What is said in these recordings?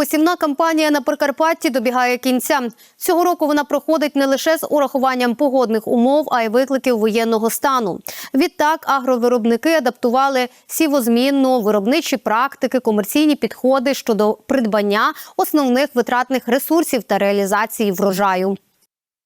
Посівна кампанія на Прикарпатті добігає кінця. Цього року вона проходить не лише з урахуванням погодних умов, а й викликів воєнного стану. Відтак агровиробники адаптували сівозмінну, виробничі практики, комерційні підходи щодо придбання основних витратних ресурсів та реалізації врожаю.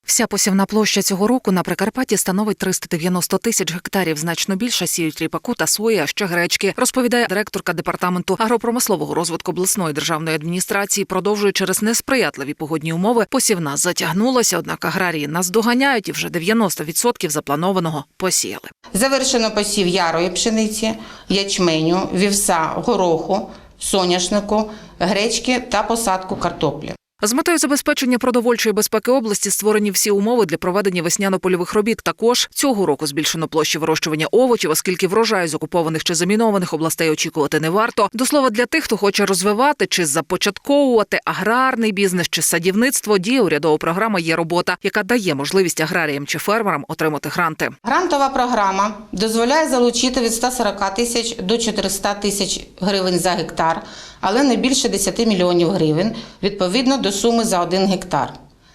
Вся посівна площа цього року на Прикарпатті становить 390 тисяч гектарів. Значно більше сіють ріпаку та сої, а ще гречки, розповідає директорка департаменту агропромислового розвитку обласної державної адміністрації. Продовжує через несприятливі погодні умови. Посівна затягнулася, однак аграрії наздоганяють і вже 90% запланованого посіяли. Завершено посів ярої пшениці, ячменю, вівса, гороху, соняшнику, гречки та посадку картоплі. З метою забезпечення продовольчої безпеки області створені всі умови для проведення весняно-польових робіт. Також цього року збільшено площі вирощування овочів, оскільки врожай з окупованих чи замінованих областей очікувати не варто. До слова, для тих, хто хоче розвивати чи започатковувати аграрний бізнес чи садівництво, діє урядова програма є робота, яка дає можливість аграріям чи фермерам отримати гранти. Грантова програма дозволяє залучити від 140 тисяч до 400 тисяч гривень за гектар, але не більше 10 мільйонів гривень відповідно до суми за один гектар.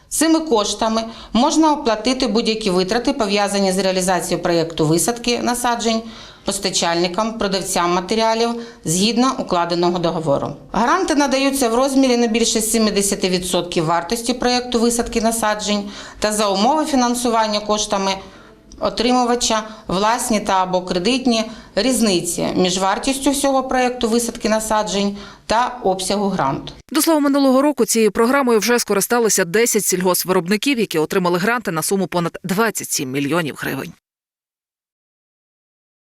Цими коштами можна оплатити будь-які витрати, пов'язані з реалізацією проєкту висадки насаджень, постачальникам, продавцям матеріалів згідно укладеного договору. Гранти надаються в розмірі не більше 70% вартості проєкту висадки насаджень та за умови фінансування коштами отримувача власні та або кредитні різниці між вартістю всього проєкту висадки насаджень та обсягу гранту. До слова, минулого року цією програмою вже скористалися 10 сільгоспвиробників, які отримали гранти на суму понад 27 мільйонів гривень.